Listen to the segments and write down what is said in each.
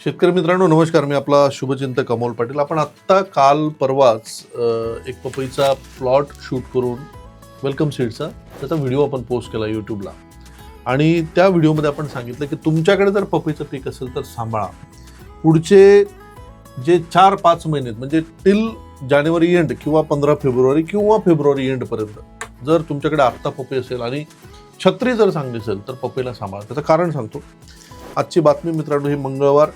शेतकरी मित्रांनो नमस्कार. मी आपला शुभचिंतक अमोल पाटील. आपण आत्ता काल परवाच एक पपईचा प्लॉट शूट करून वेलकम सीडचा त्याचा व्हिडिओ आपण पोस्ट केला यूट्यूबला आणि त्या व्हिडिओमध्ये आपण सांगितलं की तुमच्याकडे जर पपईचं पीक असेल तर सांभाळा. पुढचे जे चार पाच महिने म्हणजे टिल जानेवारी एंड किंवा पंधरा फेब्रुवारी किंवा फेब्रुवारी एंडपर्यंत जर तुमच्याकडे आत्ता पपई असेल आणि छत्री जर चांगली असेल तर पपईला सांभाळा. त्याचं कारण सांगतो. आजची बातमी मित्रांनो ही मंगळवार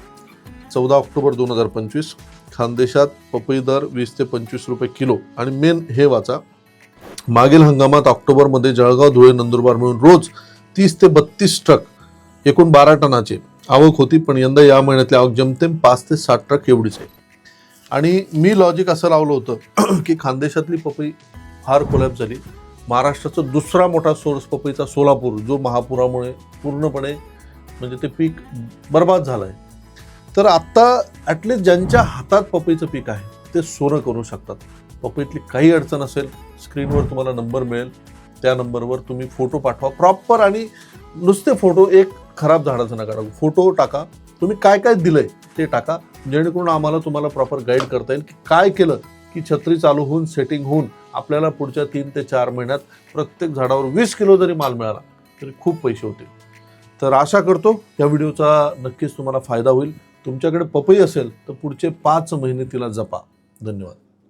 चौदा ऑक्टोबर दोन हजार पंचवीस खानदेशात पपई दर वीस ते पंचवीस रुपये किलो. आणि मेन हे वाचा मागील हंगामात ऑक्टोबरमध्ये जळगाव धुळे नंदुरबार मिळून रोज तीस ते बत्तीस ट्रक एकूण बारा टनाचे आवक होती पण यंदा या महिन्यातली आवक जमतेम पाच ते सात ट्रक एवढीच आहे. आणि मी लॉजिक असं लावलं होतं की खानदेशातली पपई फार कोलॅप झाली. महाराष्ट्राचा दुसरा मोठा सोर्स पपईचा सोलापूर जो महापुरामुळे पूर्णपणे म्हणजे ते पीक बर्बाद झालं आहे तर आत्ता ॲटलिस्ट ज्यांच्या हातात पपईचं पीक आहे ते सोनं करू शकतात. पपईतली काही अडचण असेल स्क्रीनवर तुम्हाला नंबर मिळेल. त्या नंबरवर तुम्ही फोटो पाठवा प्रॉपर आणि नुसते फोटो एक खराब झाडाचं नका टाकू. फोटो टाका तुम्ही काय काय दिलंय ते टाका. जेणेकरून आम्हाला तुम्हाला प्रॉपर गाईड करता येईल की काय केलं की छत्री चालू होऊन सेटिंग होऊन आपल्याला पुढच्या तीन ते चार महिन्यात प्रत्येक झाडावर वीस किलो जरी माल मिळाला तरी खूप पैसे होतील. तर आशा करतो या व्हिडिओचा नक्कीच तुम्हाला फायदा होईल. तुमच्याकडे पपई असेल तर पुढचे पाच महिने तिला जपा. धन्यवाद.